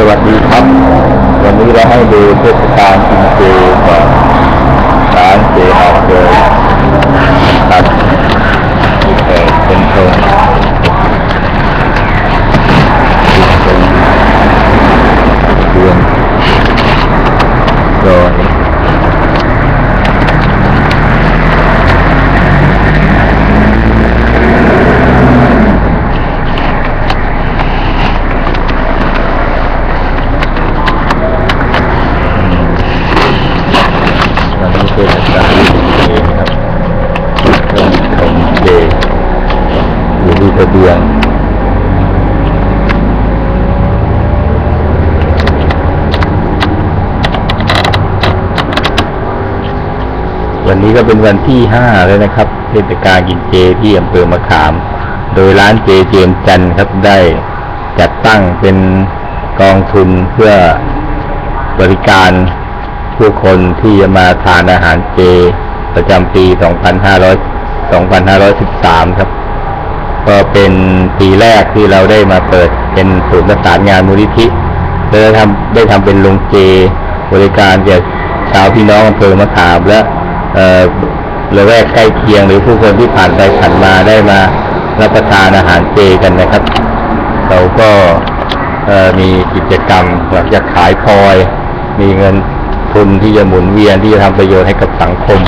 สวัสดีครับ วันนี้เราให้ดูเทศกาลกินเจของร้านเจอาเจอครับเออเป็นตรงเป็นตรงเดือนรอยวันนี้เทศกาลกินเจนะครับเรื่องของเจอยู่ที่ทะเบียนวันนี้ก็เป็นวันที่ห้าแล้วนะครับ เทศกาลกินเจที่อำเภอมะขาม โดยร้านเจเจมจันครับได้จัดตั้งเป็นกองทุนเพื่อบริการผู้คนที่จะมาทานอาหารเจ ประจำปี 2500 2513 ครับ ก็เป็นปีแรกที่เราได้มาเปิดเป็นศูนย์ประสานงานมูลนิธิและได้ทำได้ทำเป็นโรงเจบริการแก่ชาวพี่น้องอำเภอมะขามและเอ่อละแวกใกล้เคียงหรือผู้คนที่ผ่านไปผ่านมาได้มารับประทานอาหารเจกันนะครับ เราก็เอ่อมีกิจกรรมหลังจากขายพลอย มีเงินทุนที่จะหมุนเวียนที่จะทำประโยชน์ให้กับสังคม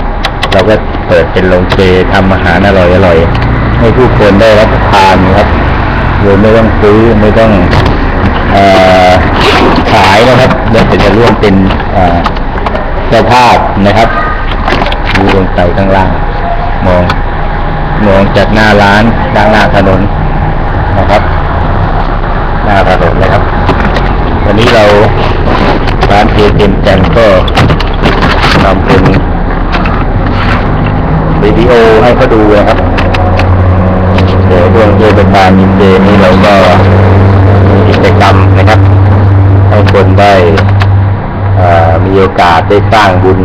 เราก็เปิดเป็นโรงเจทำอาหารอร่อยๆ ให้ผู้คนได้รับทานครับโดยไม่ต้องซื้อไม่ต้องอขายนะครับเราจะร่วมเป็นเอ่อเจ้าภาพนะครับดูลงไปข้างล่าง มองมองจากหน้าร้านด้านหน้าถนนนะครับหน้าถนนนะครับ วันนี้เราร้านเจเจมจันก็ทำเป็นวิดีโอให้เขาดูนะครับ เดี๋ยวเรื่องเทศกาลยินเดนี้เราก็มีกิจกรรมนะครับ ให้คนได้มีโอกาสได้สร้างบุญ